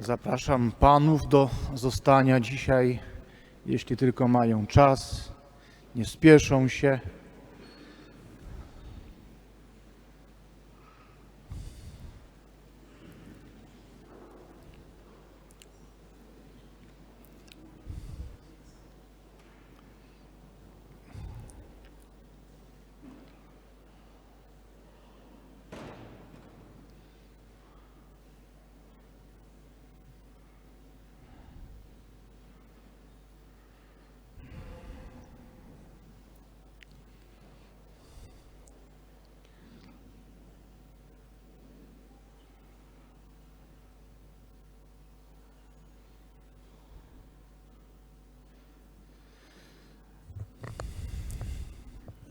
Zapraszam panów do zostania dzisiaj, jeśli tylko mają czas, nie spieszą się.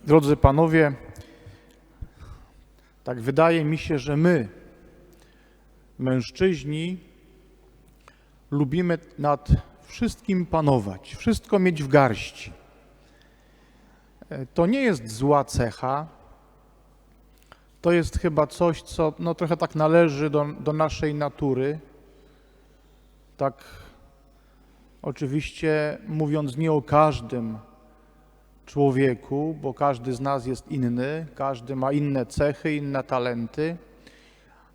Drodzy panowie, tak wydaje mi się, że my, mężczyźni, lubimy nad wszystkim panować, wszystko mieć w garści. E, To nie jest zła cecha. To jest chyba coś, co no, trochę tak należy do, do naszej natury. Tak, oczywiście mówiąc nie o każdym człowieku, bo każdy z nas jest inny, każdy ma inne cechy, inne talenty,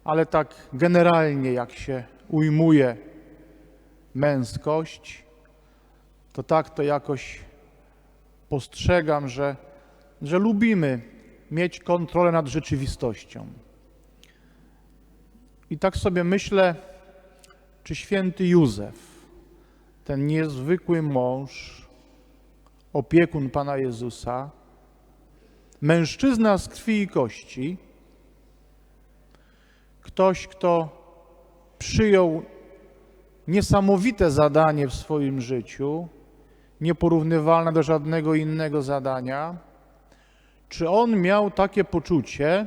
ale tak generalnie, jak się ujmuje męskość, to tak to jakoś postrzegam, że, że lubimy mieć kontrolę nad rzeczywistością. I tak sobie myślę, czy święty Józef, ten niezwykły mąż, opiekun Pana Jezusa, mężczyzna z krwi i kości, ktoś, kto przyjął niesamowite zadanie w swoim życiu, nieporównywalne do żadnego innego zadania, czy on miał takie poczucie,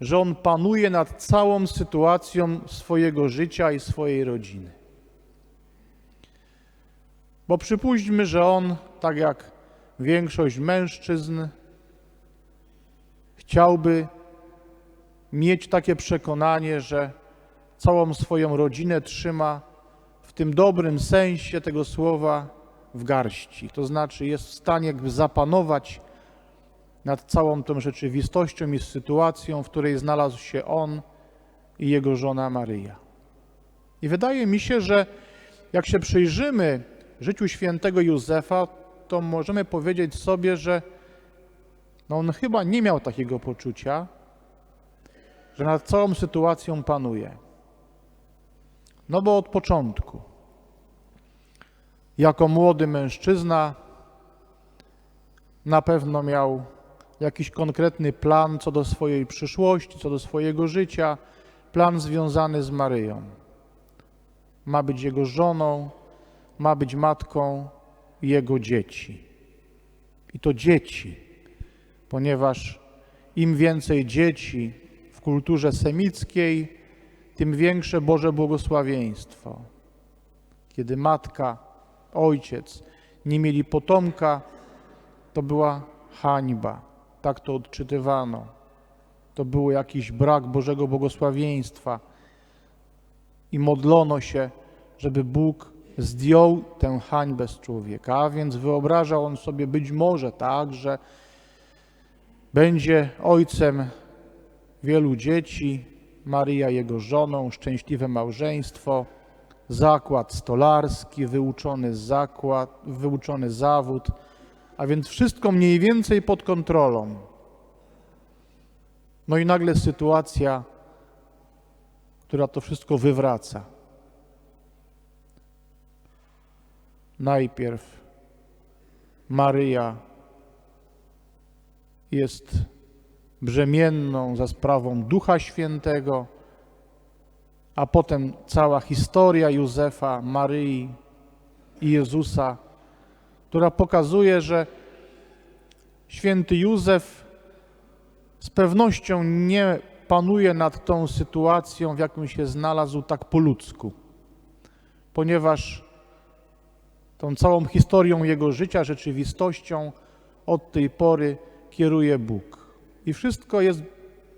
że on panuje nad całą sytuacją swojego życia i swojej rodziny? Bo przypuśćmy, że on, tak jak większość mężczyzn, chciałby mieć takie przekonanie, że całą swoją rodzinę trzyma w tym dobrym sensie tego słowa w garści. To znaczy jest w stanie jakby zapanować nad całą tą rzeczywistością i sytuacją, w której znalazł się on i jego żona Maryja. I wydaje mi się, że jak się przyjrzymy życiu świętego Józefa, to możemy powiedzieć sobie, że no on chyba nie miał takiego poczucia, że nad całą sytuacją panuje. No bo od początku, jako młody mężczyzna, na pewno miał jakiś konkretny plan co do swojej przyszłości, co do swojego życia, plan związany z Maryją. Ma być jego żoną, ma być matką jego dzieci. I to dzieci, ponieważ im więcej dzieci w kulturze semickiej, tym większe Boże błogosławieństwo. Kiedy matka, ojciec nie mieli potomka, to była hańba. Tak to odczytywano. To był jakiś brak Bożego błogosławieństwa. I modlono się, żeby Bóg zdjął tę hańbę z człowieka, a więc wyobrażał on sobie być może tak, że będzie ojcem wielu dzieci, Maryja jego żoną, szczęśliwe małżeństwo, zakład stolarski, wyuczony, zakład, wyuczony zawód, a więc wszystko mniej więcej pod kontrolą. No i nagle sytuacja, która to wszystko wywraca. Najpierw Maryja jest brzemienną za sprawą Ducha Świętego, a potem cała historia Józefa, Maryi i Jezusa, która pokazuje, że święty Józef z pewnością nie panuje nad tą sytuacją, w jaką się znalazł, tak po ludzku, ponieważ tą całą historią jego życia, rzeczywistością od tej pory kieruje Bóg. I wszystko jest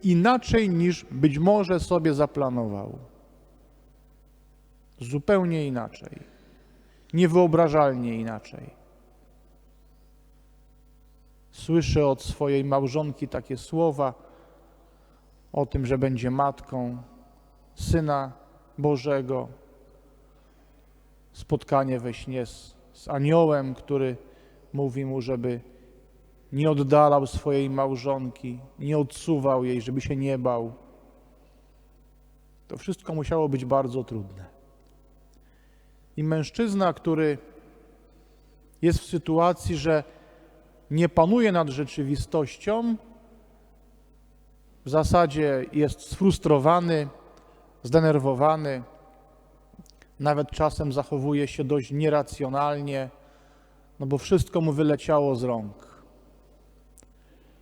inaczej niż być może sobie zaplanował. Zupełnie inaczej. Niewyobrażalnie inaczej. Słyszę od swojej małżonki takie słowa o tym, że będzie matką Syna Bożego. Spotkanie we śnie z, z aniołem, który mówi mu, żeby nie oddalał swojej małżonki, nie odsuwał jej, żeby się nie bał. To wszystko musiało być bardzo trudne. I mężczyzna, który jest w sytuacji, że nie panuje nad rzeczywistością, w zasadzie jest sfrustrowany, zdenerwowany, nawet czasem zachowuje się dość nieracjonalnie, no bo wszystko mu wyleciało z rąk.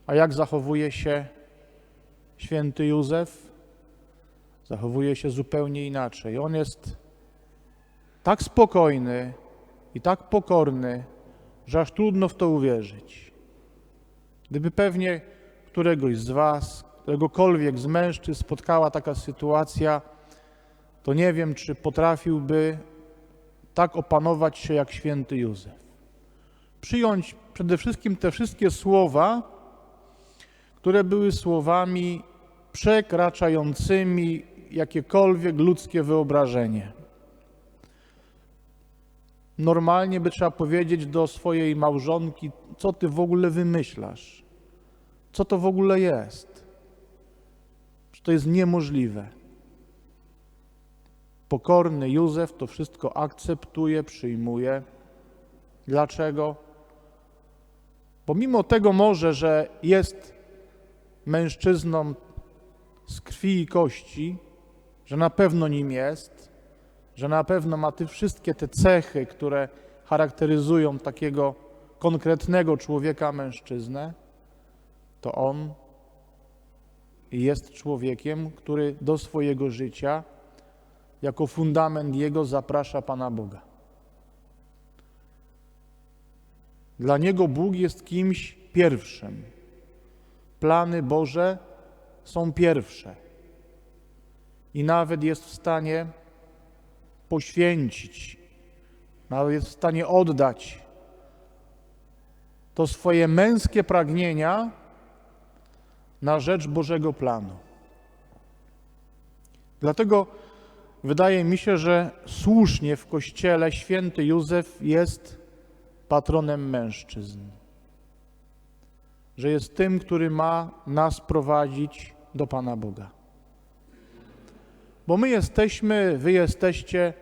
A jak zachowuje się święty Józef? Zachowuje się zupełnie inaczej. On jest tak spokojny i tak pokorny, że aż trudno w to uwierzyć. Gdyby pewnie któregoś z Was, któregokolwiek z mężczyzn spotkała taka sytuacja, to nie wiem, czy potrafiłby tak opanować się jak święty Józef. Przyjąć przede wszystkim te wszystkie słowa, które były słowami przekraczającymi jakiekolwiek ludzkie wyobrażenie. Normalnie by trzeba powiedzieć do swojej małżonki, co ty w ogóle wymyślasz? Co to w ogóle jest? Że to jest niemożliwe. Pokorny Józef to wszystko akceptuje, przyjmuje. Dlaczego? Bo mimo tego może, że jest mężczyzną z krwi i kości, że na pewno nim jest, że na pewno ma ty wszystkie te cechy, które charakteryzują takiego konkretnego człowieka, mężczyznę, to on jest człowiekiem, który do swojego życia jako fundament jego zaprasza Pana Boga. Dla niego Bóg jest kimś pierwszym. Plany Boże są pierwsze. I nawet jest w stanie poświęcić, nawet jest w stanie oddać to swoje męskie pragnienia na rzecz Bożego planu. Dlatego wydaje mi się, że słusznie w Kościele święty Józef jest patronem mężczyzn. Że jest tym, który ma nas prowadzić do Pana Boga. Bo my jesteśmy, wy jesteście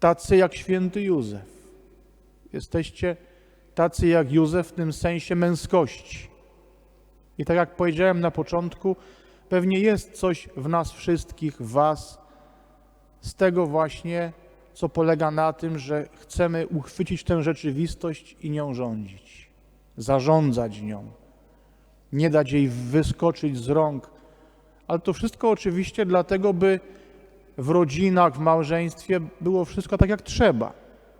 tacy jak święty Józef. Jesteście tacy jak Józef w tym sensie męskości. I tak jak powiedziałem na początku, pewnie jest coś w nas wszystkich, w Was, z tego właśnie, co polega na tym, że chcemy uchwycić tę rzeczywistość i nią rządzić, zarządzać nią, nie dać jej wyskoczyć z rąk. Ale to wszystko oczywiście dlatego, by w rodzinach, w małżeństwie było wszystko tak, jak trzeba.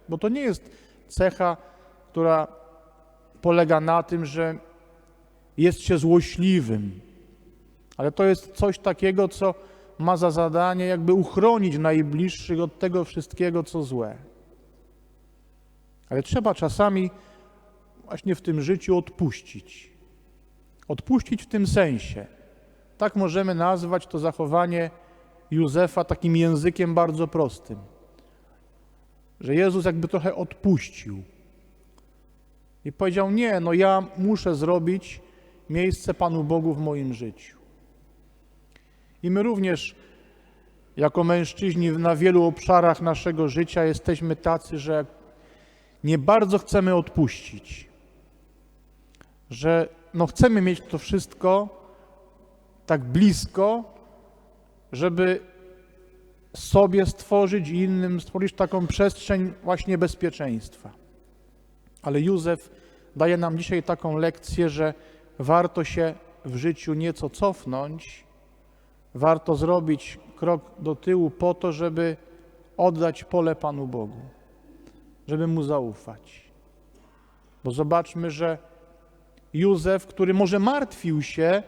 Bo to nie jest cecha, która polega na tym, że jest się złośliwym, ale to jest coś takiego, co ma za zadanie jakby uchronić najbliższych od tego wszystkiego, co złe. Ale trzeba czasami właśnie w tym życiu odpuścić. Odpuścić w tym sensie. Tak możemy nazwać to zachowanie Józefa takim językiem bardzo prostym. Że Jezus jakby trochę odpuścił. I powiedział: Nie, no ja muszę zrobić miejsce Panu Bogu w moim życiu. I my również, jako mężczyźni, na wielu obszarach naszego życia jesteśmy tacy, że nie bardzo chcemy odpuścić. Że no chcemy mieć to wszystko tak blisko, żeby sobie stworzyć i innym stworzyć taką przestrzeń właśnie bezpieczeństwa. Ale Józef daje nam dzisiaj taką lekcję, że warto się w życiu nieco cofnąć, warto zrobić krok do tyłu po to, żeby oddać pole Panu Bogu, żeby Mu zaufać. Bo zobaczmy, że Józef, który może martwił się,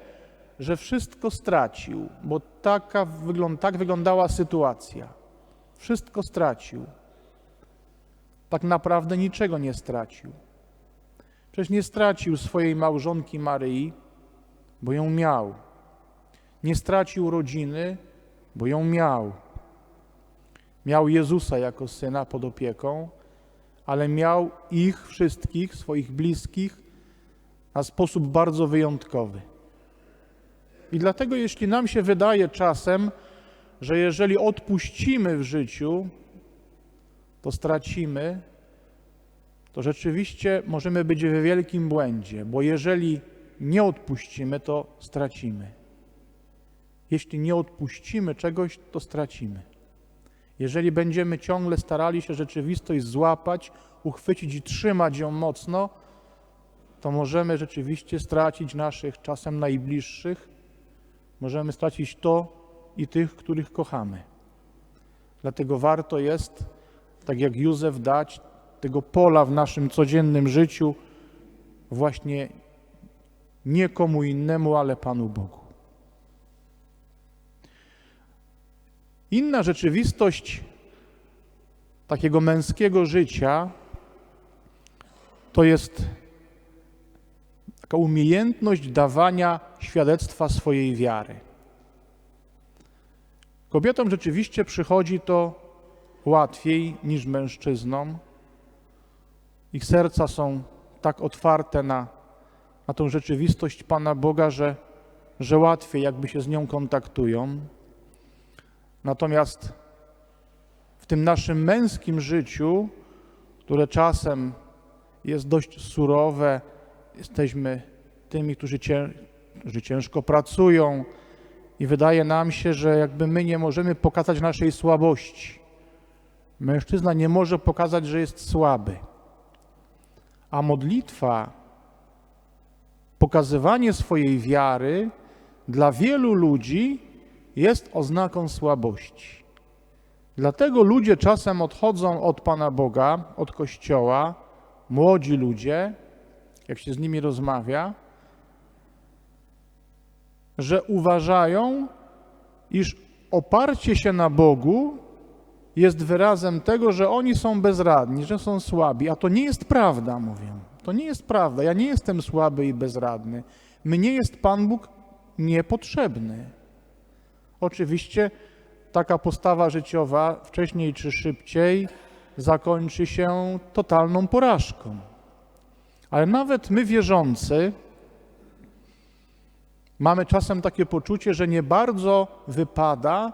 że wszystko stracił, bo taka wygląd, tak wyglądała sytuacja. Wszystko stracił. Tak naprawdę niczego nie stracił. Przecież nie stracił swojej małżonki Maryi, bo ją miał. Nie stracił rodziny, bo ją miał. Miał Jezusa jako syna pod opieką, ale miał ich wszystkich, swoich bliskich, na sposób bardzo wyjątkowy. I dlatego, jeśli nam się wydaje czasem, że jeżeli odpuścimy w życiu, to stracimy, to rzeczywiście możemy być w wielkim błędzie, bo jeżeli nie odpuścimy, to stracimy. Jeśli nie odpuścimy czegoś, to stracimy. Jeżeli będziemy ciągle starali się rzeczywistość złapać, uchwycić i trzymać ją mocno, to możemy rzeczywiście stracić naszych czasem najbliższych, możemy stracić to i tych, których kochamy. Dlatego warto jest, tak jak Józef, dać tego pola w naszym codziennym życiu właśnie nie komu innemu, ale Panu Bogu. Inna rzeczywistość takiego męskiego życia to jest taka umiejętność dawania świadectwa swojej wiary. Kobietom rzeczywiście przychodzi to łatwiej niż mężczyznom. Ich serca są tak otwarte na, na tą rzeczywistość Pana Boga, że, że łatwiej jakby się z nią kontaktują. Natomiast w tym naszym męskim życiu, które czasem jest dość surowe, jesteśmy tymi, którzy, cię, którzy ciężko pracują i wydaje nam się, że jakby my nie możemy pokazać naszej słabości. Mężczyzna nie może pokazać, że jest słaby. A modlitwa, pokazywanie swojej wiary dla wielu ludzi jest oznaką słabości. Dlatego ludzie czasem odchodzą od Pana Boga, od Kościoła, młodzi ludzie, jak się z nimi rozmawia, że uważają, iż oparcie się na Bogu jest wyrazem tego, że oni są bezradni, że są słabi. A to nie jest prawda, mówię. To nie jest prawda. Ja nie jestem słaby i bezradny. Mnie jest Pan Bóg niepotrzebny. Oczywiście taka postawa życiowa wcześniej czy szybciej zakończy się totalną porażką. Ale nawet my wierzący mamy czasem takie poczucie, że nie bardzo wypada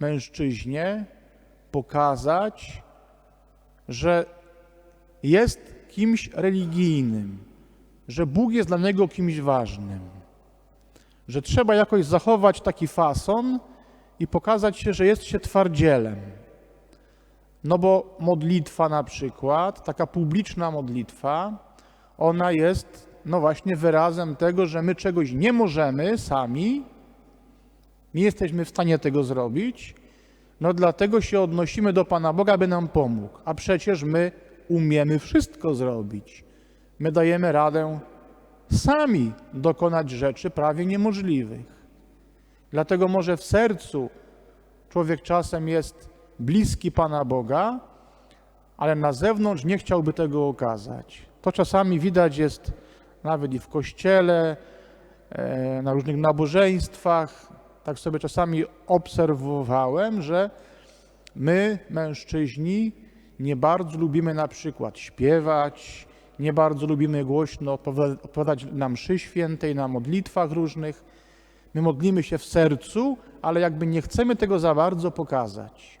mężczyźnie pokazać, że jest kimś religijnym, że Bóg jest dla niego kimś ważnym, że trzeba jakoś zachować taki fason i pokazać się, że jest się twardzielem. No bo modlitwa na przykład, taka publiczna modlitwa, ona jest no właśnie wyrazem tego, że my czegoś nie możemy sami, nie jesteśmy w stanie tego zrobić, no dlatego się odnosimy do Pana Boga, by nam pomógł. A przecież my umiemy wszystko zrobić. My dajemy radę sami dokonać rzeczy prawie niemożliwych. Dlatego może w sercu człowiek czasem jest bliski Pana Boga, ale na zewnątrz nie chciałby tego okazać. To czasami widać jest nawet i w kościele, e, na różnych nabożeństwach. Tak sobie czasami obserwowałem, że my, mężczyźni, nie bardzo lubimy na przykład śpiewać, nie bardzo lubimy głośno odpowiadać na mszy świętej, na modlitwach różnych. My modlimy się w sercu, ale jakby nie chcemy tego za bardzo pokazać.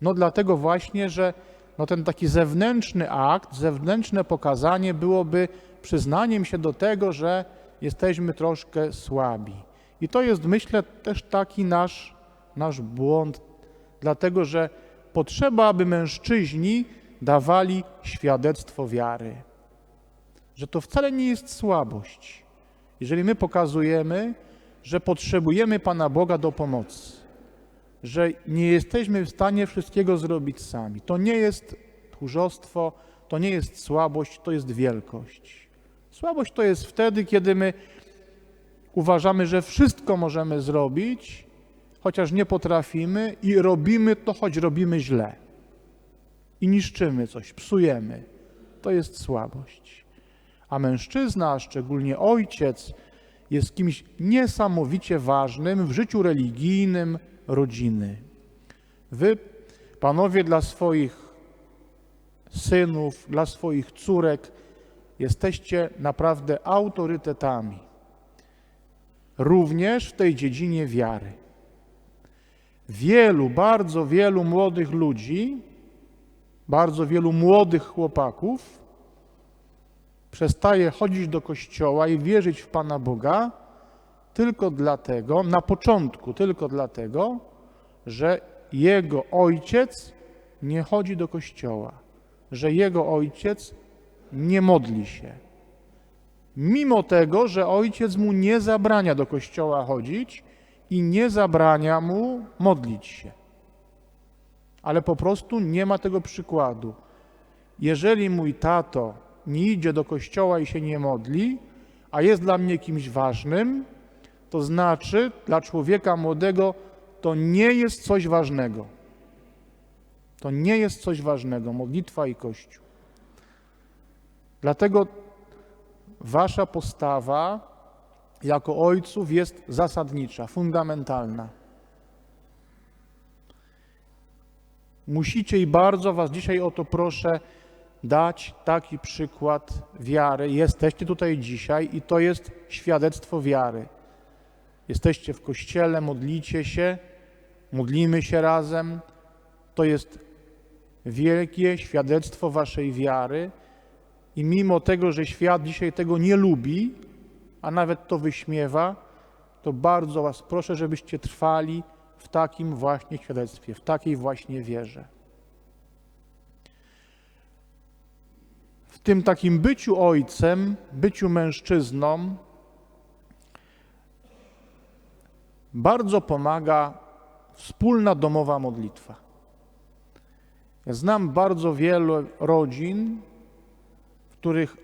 No dlatego właśnie, że no ten taki zewnętrzny akt, zewnętrzne pokazanie byłoby przyznaniem się do tego, że jesteśmy troszkę słabi. I to jest, myślę, też taki nasz, nasz błąd, dlatego że potrzeba, aby mężczyźni dawali świadectwo wiary. Że to wcale nie jest słabość. Jeżeli my pokazujemy, że potrzebujemy Pana Boga do pomocy, że nie jesteśmy w stanie wszystkiego zrobić sami, to nie jest tchórzostwo, to nie jest słabość, to jest wielkość. Słabość to jest wtedy, kiedy my uważamy, że wszystko możemy zrobić, chociaż nie potrafimy i robimy to, choć robimy źle. I niszczymy coś, psujemy. To jest słabość. A mężczyzna, a szczególnie ojciec, jest kimś niesamowicie ważnym w życiu religijnym rodziny. Wy, panowie, dla swoich synów, dla swoich córek, jesteście naprawdę autorytetami. Również w tej dziedzinie wiary. Wielu, bardzo wielu młodych ludzi, bardzo wielu młodych chłopaków przestaje chodzić do kościoła i wierzyć w Pana Boga tylko dlatego, na początku tylko dlatego, że jego ojciec nie chodzi do kościoła, że jego ojciec nie modli się. Mimo tego, że ojciec mu nie zabrania do kościoła chodzić i nie zabrania mu modlić się. Ale po prostu nie ma tego przykładu. Jeżeli mój tato nie idzie do kościoła i się nie modli, a jest dla mnie kimś ważnym, to znaczy dla człowieka młodego to nie jest coś ważnego. To nie jest coś ważnego, modlitwa i Kościół. Dlatego wasza postawa jako ojców jest zasadnicza, fundamentalna. Musicie i bardzo was dzisiaj o to proszę dać taki przykład wiary. Jesteście tutaj dzisiaj i to jest świadectwo wiary. Jesteście w kościele, modlicie się, modlimy się razem. To jest wielkie świadectwo waszej wiary. I mimo tego, że świat dzisiaj tego nie lubi, a nawet to wyśmiewa, to bardzo Was proszę, żebyście trwali w takim właśnie świadectwie, w takiej właśnie wierze. W tym takim byciu ojcem, byciu mężczyzną, bardzo pomaga wspólna domowa modlitwa. Ja znam bardzo wiele rodzin, w których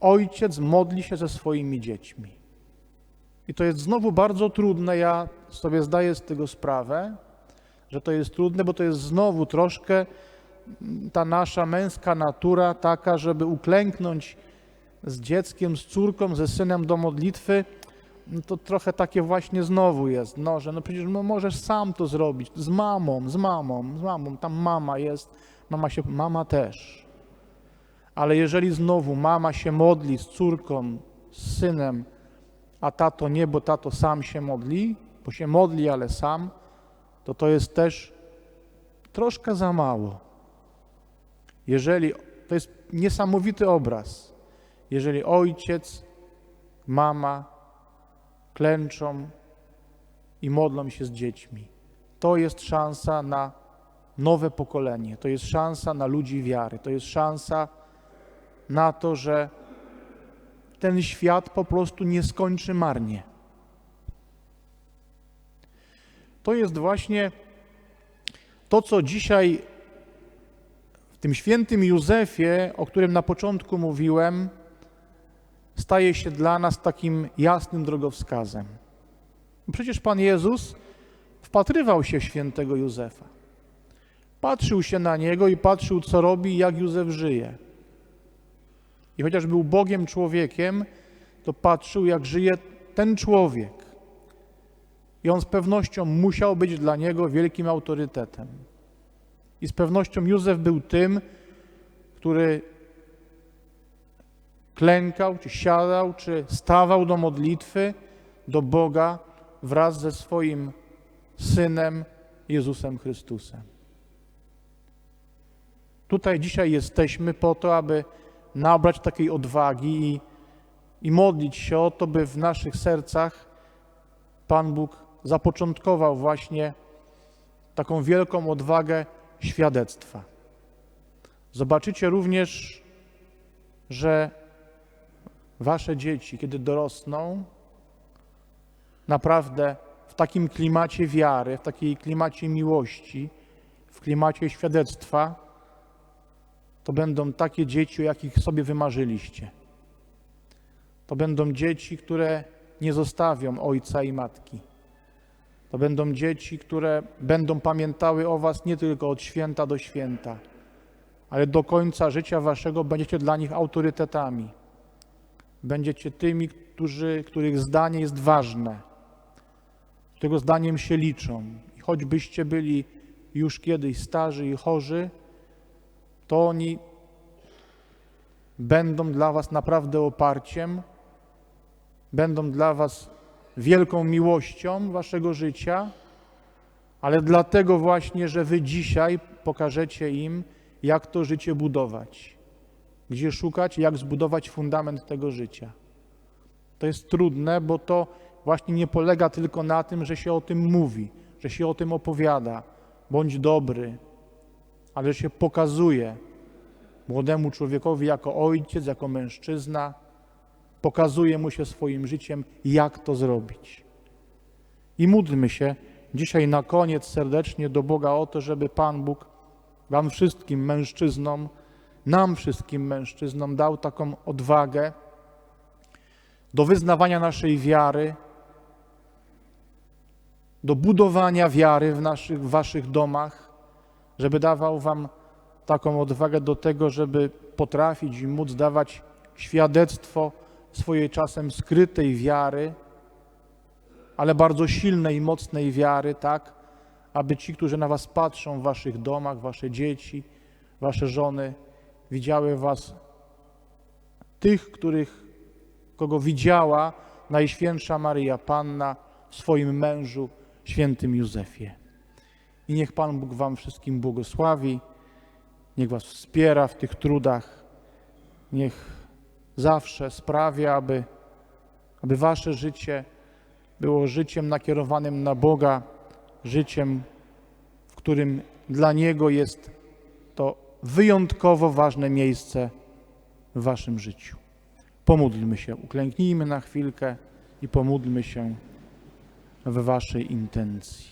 ojciec modli się ze swoimi dziećmi. I to jest znowu bardzo trudne. Ja sobie zdaję z tego sprawę, że to jest trudne, bo to jest znowu troszkę ta nasza męska natura taka, żeby uklęknąć z dzieckiem, z córką, ze synem do modlitwy, no to trochę takie właśnie znowu jest, no, że no przecież no możesz sam to zrobić, z mamą, z mamą, z mamą, tam mama jest, mama się, mama też. Ale jeżeli znowu mama się modli z córką, z synem, a tato nie, bo tato sam się modli, bo się modli, ale sam, to to jest też troszkę za mało. Jeżeli, to jest niesamowity obraz, jeżeli ojciec, mama klęczą i modlą się z dziećmi, to jest szansa na nowe pokolenie, to jest szansa na ludzi wiary, to jest szansa na to, że ten świat po prostu nie skończy marnie. To jest właśnie to, co dzisiaj w tym świętym Józefie, o którym na początku mówiłem, staje się dla nas takim jasnym drogowskazem. Przecież Pan Jezus wpatrywał się w świętego Józefa. Patrzył się na niego i patrzył, co robi jak Józef żyje. I chociaż był Bogiem człowiekiem, to patrzył, jak żyje ten człowiek. I on z pewnością musiał być dla niego wielkim autorytetem. I z pewnością Józef był tym, który klękał, czy siadał, czy stawał do modlitwy do Boga wraz ze swoim synem Jezusem Chrystusem. Tutaj dzisiaj jesteśmy po to, aby nabrać takiej odwagi i, i modlić się o to, by w naszych sercach Pan Bóg zapoczątkował właśnie taką wielką odwagę świadectwa. Zobaczycie również, że wasze dzieci, kiedy dorosną, naprawdę w takim klimacie wiary, w takiej klimacie miłości, w klimacie świadectwa, to będą takie dzieci, o jakich sobie wymarzyliście. To będą dzieci, które nie zostawią ojca i matki. To będą dzieci, które będą pamiętały o Was nie tylko od święta do święta, ale do końca życia Waszego będziecie dla nich autorytetami. Będziecie tymi, którzy, których zdanie jest ważne, którego zdaniem się liczą. I choćbyście byli już kiedyś starzy i chorzy, to oni będą dla Was naprawdę oparciem, będą dla Was wielką miłością Waszego życia, ale dlatego właśnie, że Wy dzisiaj pokażecie im, jak to życie budować, gdzie szukać, jak zbudować fundament tego życia. To jest trudne, bo to właśnie nie polega tylko na tym, że się o tym mówi, że się o tym opowiada, bądź dobry, ale się pokazuje młodemu człowiekowi jako ojciec, jako mężczyzna, pokazuje mu się swoim życiem, jak to zrobić. I módlmy się dzisiaj na koniec serdecznie do Boga o to, żeby Pan Bóg Wam wszystkim mężczyznom, nam wszystkim mężczyznom dał taką odwagę do wyznawania naszej wiary, do budowania wiary w naszych, Waszych domach, żeby dawał Wam taką odwagę do tego, żeby potrafić i móc dawać świadectwo swojej czasem skrytej wiary, ale bardzo silnej mocnej wiary, tak, aby ci, którzy na Was patrzą w Waszych domach, Wasze dzieci, Wasze żony, widziały Was tych, których, kogo widziała Najświętsza Maryja Panna w swoim mężu, świętym Józefie. I niech Pan Bóg Wam wszystkim błogosławi, niech Was wspiera w tych trudach, niech zawsze sprawia, aby, aby Wasze życie było życiem nakierowanym na Boga, życiem, w którym dla Niego jest to wyjątkowo ważne miejsce w Waszym życiu. Pomódlmy się, uklęknijmy na chwilkę i pomódlmy się w Waszej intencji.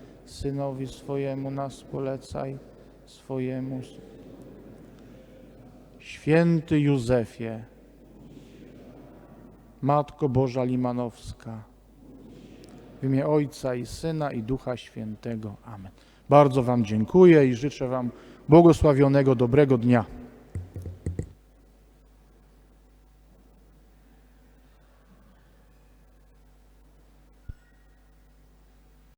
Synowi swojemu nas polecaj, swojemu. Święty Józefie, Matko Boża Limanowska, w imię Ojca i Syna i Ducha Świętego. Amen. Bardzo Wam dziękuję i życzę Wam błogosławionego, dobrego dnia.